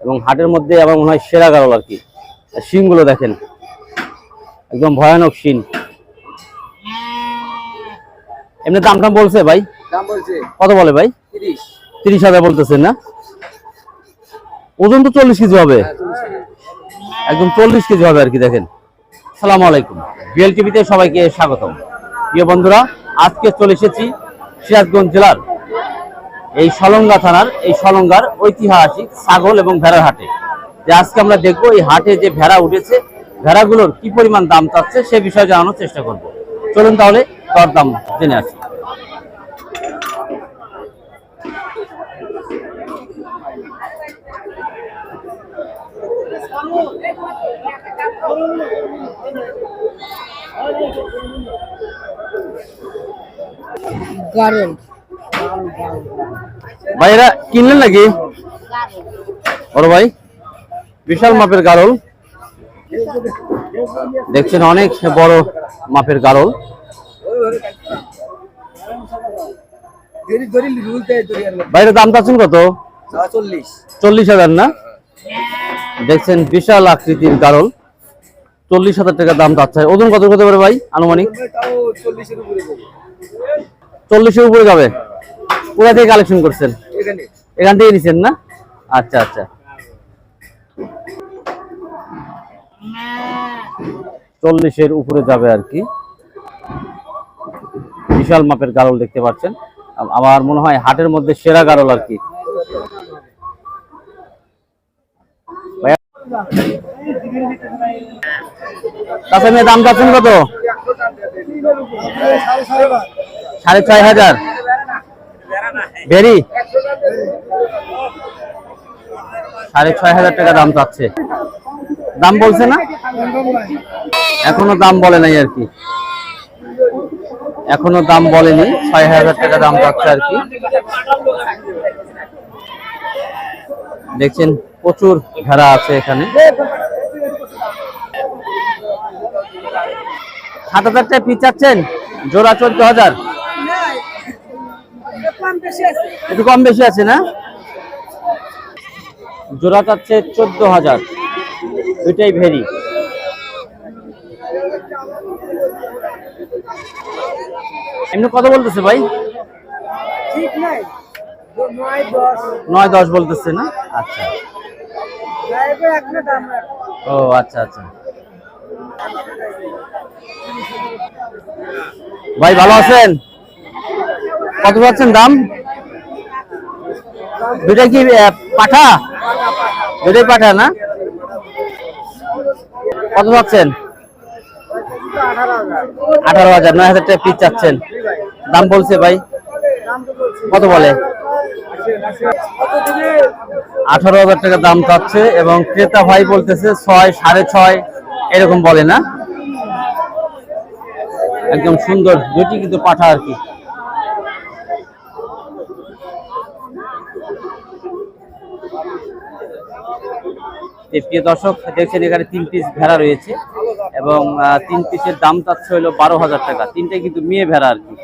এবং হাটের মধ্যে আমার মনে হয় সেরা গারল আর কি। শিংগুলো দেখেন একদম ভয়ানক শিং এমনি দাম টাম বলছে ভাই? কত বলে ভাই? তিরিশ। তিরিশ হাজার বলতেছেন না? ওজন তো চল্লিশ কেজি হবে। একদম চল্লিশ কেজি হবে আর কি দেখেন। সালাম আলাইকুম। বিএল টিভিতে সবাইকে স্বাগতম। প্রিয় বন্ধুরা আজকে চলে এসেছি সিরাজগঞ্জ জেলার এই সলঙ্গা থানার, এই সলঙ্গার ঐতিহাসিক ছাগল এবং ভেড়ার হাটে। যে আজকে আমরা দেখব এই হাটে যে ভেড়া উঠেছে, ভেড়াগুলোর কি পরিমাণ দাম চাচ্ছে সে বিষয়ে জানানোর চেষ্টা করব। চলুন তাহলে দর দাম জেনে আসি। গারল। ভাই, এরা কিনলেন নাকি? বড় ভাই, বিশাল মাপের গারল। দেখছেন অনেক বড় মাপের গারল। বাইরে দাম চাচ্ছেন কত? চল্লিশ হাজার না? দেখছেন বিশাল আকৃতির গারল। চল্লিশ হাজার টাকা দাম চাচ্ছে। ওজন কত কত পারে ভাই, আনুমানিক? চল্লিশের উপরে যাবে। কোথা থেকে কালেকশন করছেন? এখানে। থেকে নিছেন না? আচ্ছা আচ্ছা। চল্লিশের উপরে যাবে আর কি। বিশাল মাপের গারল দেখতে পাচ্ছেন। আমার মনে হয় হাটের মধ্যে সেরা গারল আর কি? তাতে মেয়ে, দাম কত? সাড়ে ছয় হাজার। ভেরি সাড়ে ছয় হাজার টাকা দাম চাচ্ছে। দাম বলছে না? এখনও দাম বলে নাই আর কি। এখনও দাম বলেনি, ছয় হাজার টাকা দাম চাচ্ছে আর কি। দেখছেন, প্রচুর ভেড়া আছে এখানে। সাত হাজার টাকা পিস চাচ্ছেন, জোড়া চোদ্দ হাজার। একটু কম বেশি আছে না? জোড়া চাচ্ছে চোদ্দ হাজার। দুইটাই ভেরি। এমনি কত বলতেছে ভাই? ঠিক নাই। নয় দশ। বলতেছে না? আচ্ছা। ও আচ্ছা আচ্ছা। ভাই ভালো আছেন? কত পাচ্ছেন দাম? দুটা কি পাঠা? দুটাই পাঠা, না? কত পাচ্ছেন? আঠারো হাজার, নয় হাজার টাকা পিস চাচ্ছেন। দাম বলছে ভাই। কত বলে? আঠারো হাজার টাকা দাম চাচ্ছে এবং ক্রেতা ভাই বলতেছে ছয়, সাড়ে ছয়, এরকম বলে, না? একদম সুন্দর, দুটি কিন্তু পাঠা আর কি এই প্রিয় দর্শক, দেখছেন এখানে তিন পিস ভেড়া রয়েছে এবং তিন পিসের দাম চাচ্ছে হলো বারো হাজার টাকা। তিনটাই কিন্তু মেয়ে ভেড়া আর কি।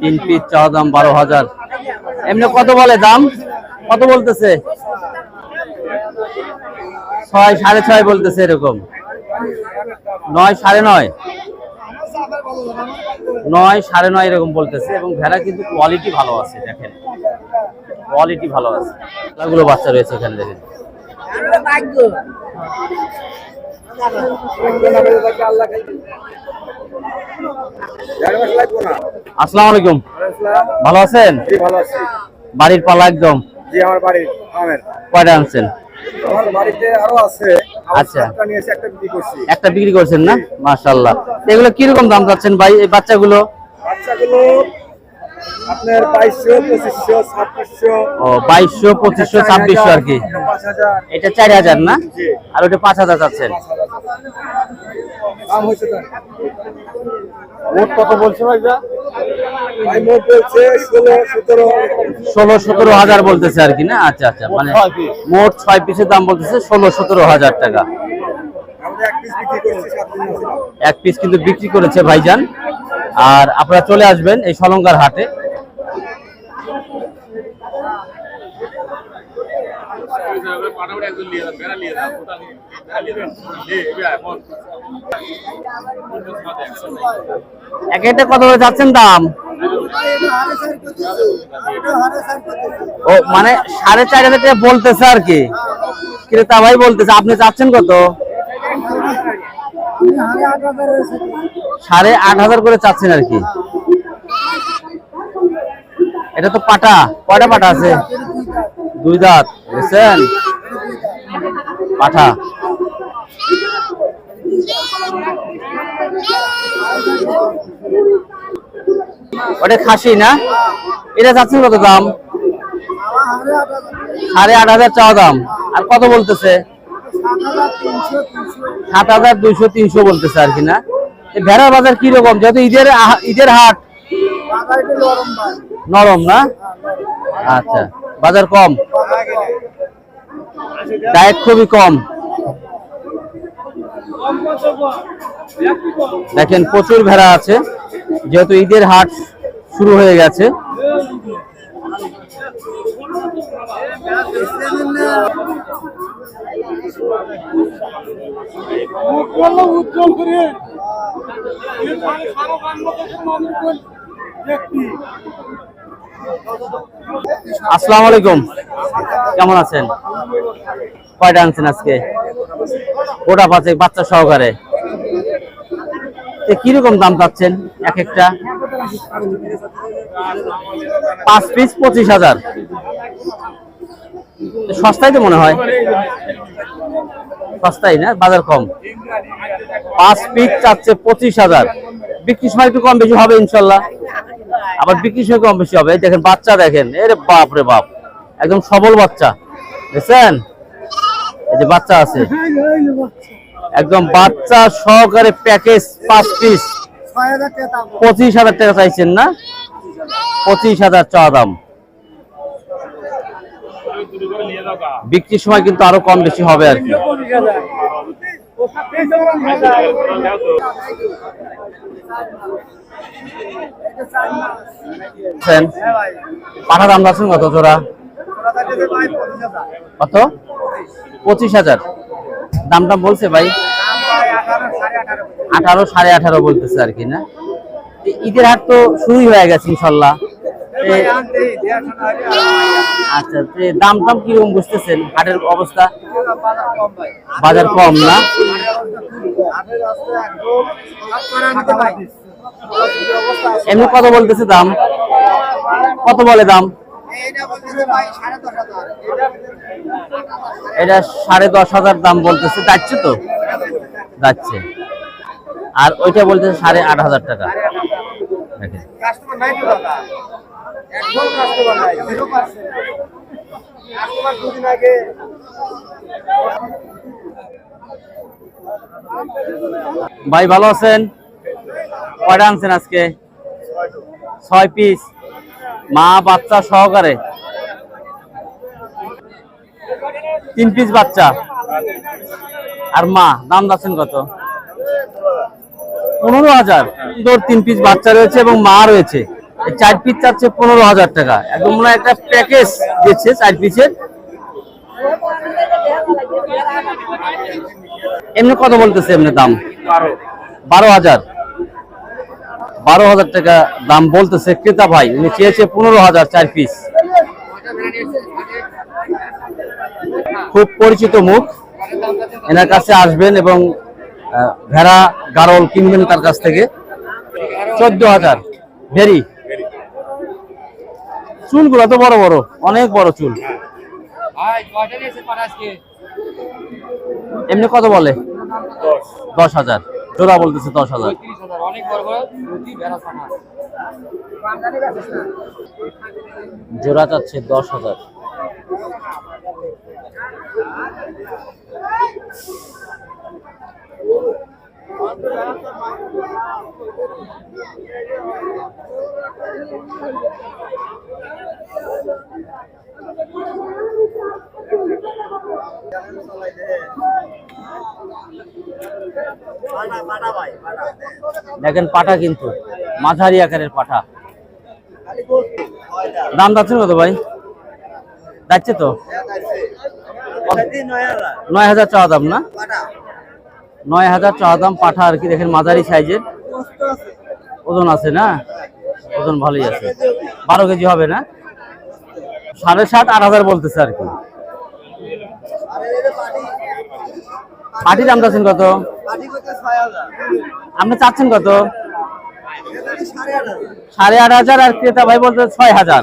তিন পিস চাওয়া দাম বারো হাজার। এমনি কত বলে দাম? কত বলতেছে? ছয়, সাড়ে ছয় বলতেছে এরকম। নয়, সাড়ে নয়। নয়, সাড়ে নয় এরকম বলতেছে এবং ভেড়া কিন্তু কোয়ালিটি ভালো আছে, দেখেন। কোয়ালিটি ভালো আছে। গুলো বাচ্চা রয়েছে এখানে দেখেন আসসালামু আলাইকুম। ভালো আছেন? বাড়ির পালা একদম। জি আমার বাড়ি আমের কয়টা আনছেন? আমার বাড়িতে আরও আছে। আচ্ছা। একটা বিক্রি করছি। একটা বিক্রি করছেন না? মাশাল্লাহ এগুলো কীরকম দাম চাচ্ছেন ভাই এই বাচ্চাগুলো? বাচ্চাগুলো আপনার বাইশশো পঁচিশশো ছাব্বিশশো। ও বাইশশো পঁচিশশো ছাব্বিশশো আর কি? এটা চার হাজার না? আর ওটা পাঁচ হাজার চাচ্ছেন দাম হয়েছে তার মোট কত বলছে ভাই ভাই মোট বলছে ষোলো সতেরো। ষোলো সতেরো হাজার বলতেছে আর কি না? আচ্ছা আচ্ছা মানে মোট ছয় পিসের দাম বলতেছে ষোলো সতেরো হাজার টাকা। আমাদের এক পিস বিক্রি করছি সাত এক পিস কিন্তু বিক্রি করেছে ভাইজান। আর আপনারা চলে আসবেন এই সলঙ্গার হাটে। এক একটা কত করে যাচ্ছেন দাম? ও মানে সাড়ে চার হাজার বলতেছে আর কি। ক্রেতা ভাই বলতেছে, আপনি চাচ্ছেন কত? সাড়ে আট হাজার করে চাচ্ছেন আর কি। এটা তো পাটা, কয়টা পাটা আছে? দুই দাঁত, বুঝছেন? পাঠা। ওটা খাসি না? এটা যাচ্ছেন কত দাম? সাড়ে আট হাজার চাওয়া দাম। আর কত বলতেছে? সাত হাজার দুইশো, তিনশো বলতেছে আর কি না? ভেড়ার বাজার কি রকম যেহেতু ঈদের ঈদের হাট। নরম না? আচ্ছা বাজার কম? ডায়েট খুবই কম। দেখেন, প্রচুর ভেড়া আছে। যেহেতু ঈদের হাট শুরু হয়ে গেছে। উজ্জ্বল করে আসসালামু আলাইকুম। কেমন আছেন? কয়টা আনছেন আজকে? গোটা পাঁচে বাচ্চা সহকারে। কীরকম দাম পাচ্ছেন এক একটা? পাঁচ পিস পঁচিশ হাজার। সস্তায় তো মনে হয়। সস্তাই না? বাজার কম। পাঁচ পিস চাচ্ছে পঁচিশ হাজার। বিক্রির সময় একটু কম বেশি হবে ইনশাল্লাহ। আবার বিক্রির সময় কম বেশি হবে। দেখেন, বাচ্চা দেখেন। এরে বাপ রে বাপ। একদম সবল বাচ্চা। দেখছেন? এই যে বাচ্চা আছে। একদম বাচ্চা সহকারে প্যাকেজ পাঁচ পিস পঁচিশ হাজার টাকা চাইছেন না? পঁচিশ হাজার চাওয়া দাম। বিক্রির সময় কিন্তু আরও কম বেশি হবে আর কি। বুঝছেন? পাঠা দাম আছেন কত জোড়া? কত? পঁচিশ হাজার। দাম টাম বলছে ভাই? আঠারো সাড়ে আঠারো বলতেছে আর কি, না? ঈদের হাট তো শুরুই হয়ে গেছে ইনশাল্লাহ। আচ্ছা দাম টাম কীরকম বুঝতেছেন? হাটের অবস্থা? বাজার কম না? এমনি কত বলতেছে দাম? কত বলে দাম? এটা সাড়ে দশ হাজার দাম বলতেছে, যাচ্ছে তো? যাচ্ছে। আর ওইটা বলতেছে সাড়ে আট হাজার টাকা। একদম কাস্টমার নাই। Zero percent. কাস্টমার দুদিন আগে ভাই ভালো আছেন? কয়টা আনছেন আজকে? ছয় পিস মা বাচ্চা সহকারে? তিন পিস বাচ্চা। আর মা দাম যাচ্ছেন কত? পনেরো হাজার। তিন পিস বাচ্চা রয়েছে এবং মা রয়েছে। চার পিস চাচ্ছে পনেরো হাজার টাকা। একদম একটা প্যাকেজ দিচ্ছে চার পিসের এমনি কত বলতেছে এমনি দাম? বারো। হাজার। বারো হাজার টাকা দাম বলতেছে ক্রেতা ভাই। উনি চেয়েছে পনেরো হাজার চার পিস খুব পরিচিত মুখ। এনার কাছে আসবেন এবং ভেড়া গারল কিনবেন তার কাছ থেকে। চোদ্দ হাজার। ভেরি চুলগুলো তো বড় বড় অনেক বড় চুল। এমনি কত বলে? দশ। হাজার। জোড়া বলতেছে দশ হাজার। জোড়া চাচ্ছে দশ হাজার। দেখেন কিন্তু, মাঝারি আকারের পাঠা দাম যাচ্ছে কত ভাই? যাচ্ছে তো? নয় হাজার চাওয়া দাম না? নয় হাজার চাওয়া দাম পাঠা আর কি দেখেন মাঝারি সাইজের। ওজন আছে না? ওজন ভালোই আছে। বারো কেজি হবে না? সাড়ে সাত, আট হাজার বলতেছে আর কি। পাটির দাম চাচ্ছেন কত? আপনি চাচ্ছেন কত? সাড়ে আট হাজার, আর ক্রেতা ভাই বলতে ছয় হাজার।